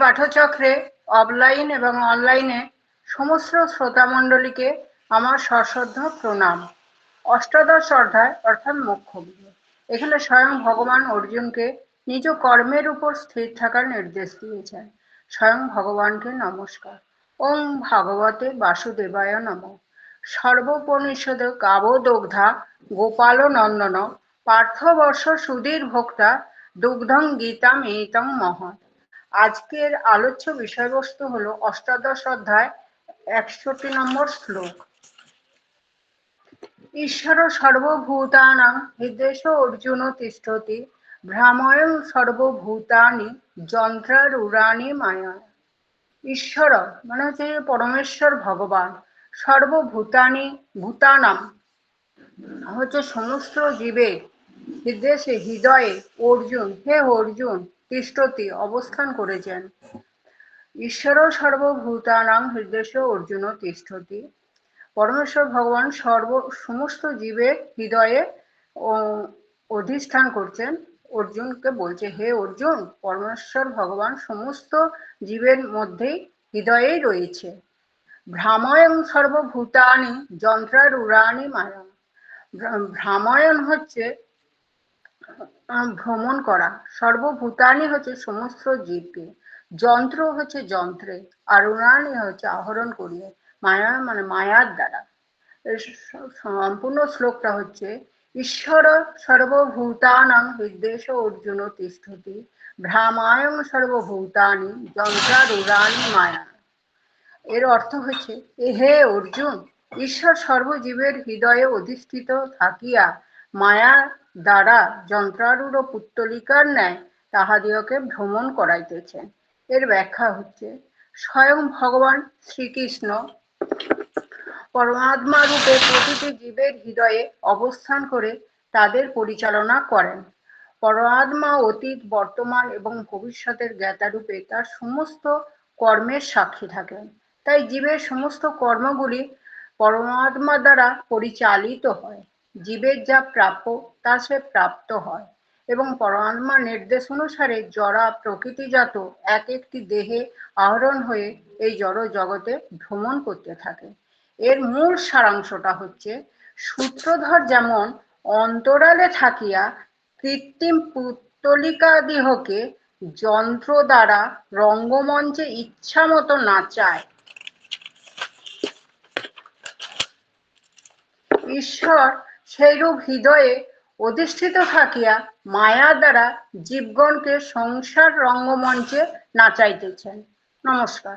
পাঠচক্রে, offline এবং অনলাইনে সমস্ত শ্রোতামণ্ডলীকে আমার সশ্রদ্ধ প্রণাম। অষ্টাদশ অধ্যায়, অর্থাৎ বিজয়। এখানে স্বয়ং ভগবান অর্জুনকে নিজ কর্মের উপর স্থির থাকার নির্দেশ দিয়েছেন। স্বয়ং ভগবানকে নমস্কার। ওং ভাগবতে বাসুদেবায় নম। সর্বোপনিষদ গাবদগ্ধা গোপাল নন্দন। পার্থবর্ষ সুধীর ভোক্তা দুগ্ধং গীতাম এইতং মহৎ। আজকের আলোচ্য বিষয়বস্তু হলো অষ্টাদশ অধ্যায়, একষট্টি নম্বর শ্লোক। ঈশ্বর সর্বভূতানাং হৃদেশ অর্জুন তিষ্ঠতি, ভ্রাময়ং সর্বভূতানি যন্ত্রারুরানি মায়া। ঈশ্বর মানে হচ্ছে পরমেশ্বর ভগবান, সর্বভূতানি, ভূতানাম। হচ্ছে সমস্ত জীবে হৃদয়ে হৃদয়ে অর্জুন, হে অর্জুন তিষ্ঠতি অবস্থান করেছেন। ঈশ্বর সর্বভূতানাং হৃদয় অর্জুন তিষ্ঠতি। পরমেশ্বর ভগবান সর্ব, সমস্ত জীবের হৃদয়ে অধিষ্ঠান করছেন। অর্জুনকে বলছে, হে অর্জুন, পরমেশ্বর ভগবান সমস্ত জীবের মধ্যেই হৃদয়েই রয়েছে। ভ্রাময়ং সর্বভূতানি যন্ত্রার উড়ানি মায়া ভ্রাময়ন হচ্ছে ভ্রমণ করা। সর্বভূতানি হচ্ছে সমস্ত জীবকে। যন্ত্র হচ্ছে যন্ত্রে। আর উড়ানি হচ্ছে আহরণ করিয়ে। মায়া মানে মায়ার দ্বারা। সম্পূর্ণ শ্লোকটা হচ্ছে, ঈশ্বর সর্বভূতানাং বিদ্বেষ অর্জুন তিষ্ঠতি, ভ্রামায়ং সর্বভূতানি যন্ত্রারুরানি মায়া। এর অর্থ হচ্ছে হে অর্জুন, ঈশ্বর সর্বজীবের হৃদয়ে অধিষ্ঠিত থাকিয়া মায়া দ্বারা যন্ত্রারূঢ় পুত্তলিকার ন্যায় তাহাদিওকে ভ্রমণ করাইতেছেন। এর ব্যাখ্যা হচ্ছে, স্বয়ং ভগবান শ্রীকৃষ্ণ পরমাত্মা রূপে প্রতিটি জীবের হৃদয়ে অবস্থান করে তাদের পরিচালনা করেন। পরমাত্মা অতীত, বর্তমান এবং ভবিষ্যতের জ্ঞাতা রূপে তার সমস্ত কর্মের সাক্ষী থাকেন। তাই জীবের সমস্ত কর্মগুলি পরমাত্মা দ্বারা পরিচালিত হয়। জীবের যা প্রাপ্য, তা সে প্রাপ্ত হয় এবং পরমাত্মা নির্দেশ অনুসারে জড়া প্রকৃতিজাত এক একটি দেহে আহরণ হয়ে এই জড় জগতে ভ্রমণ করতে থাকে। এর মূল সারাংশটা হচ্ছে, সূত্রধর যেমন অন্তরালে থাকিয়া কৃত্রিম পুত্তলিকাদিহকে যন্ত্র দ্বারা রঙ্গমঞ্চে ইচ্ছা মতো নাচায়। ঈশ্বর সেইরূপ হৃদয়ে অধিষ্ঠিত থাকিয়া মায়া দ্বারা জীবগণকে সংসার রঙ্গমঞ্চে নাচাইতেছেন। নমস্কার।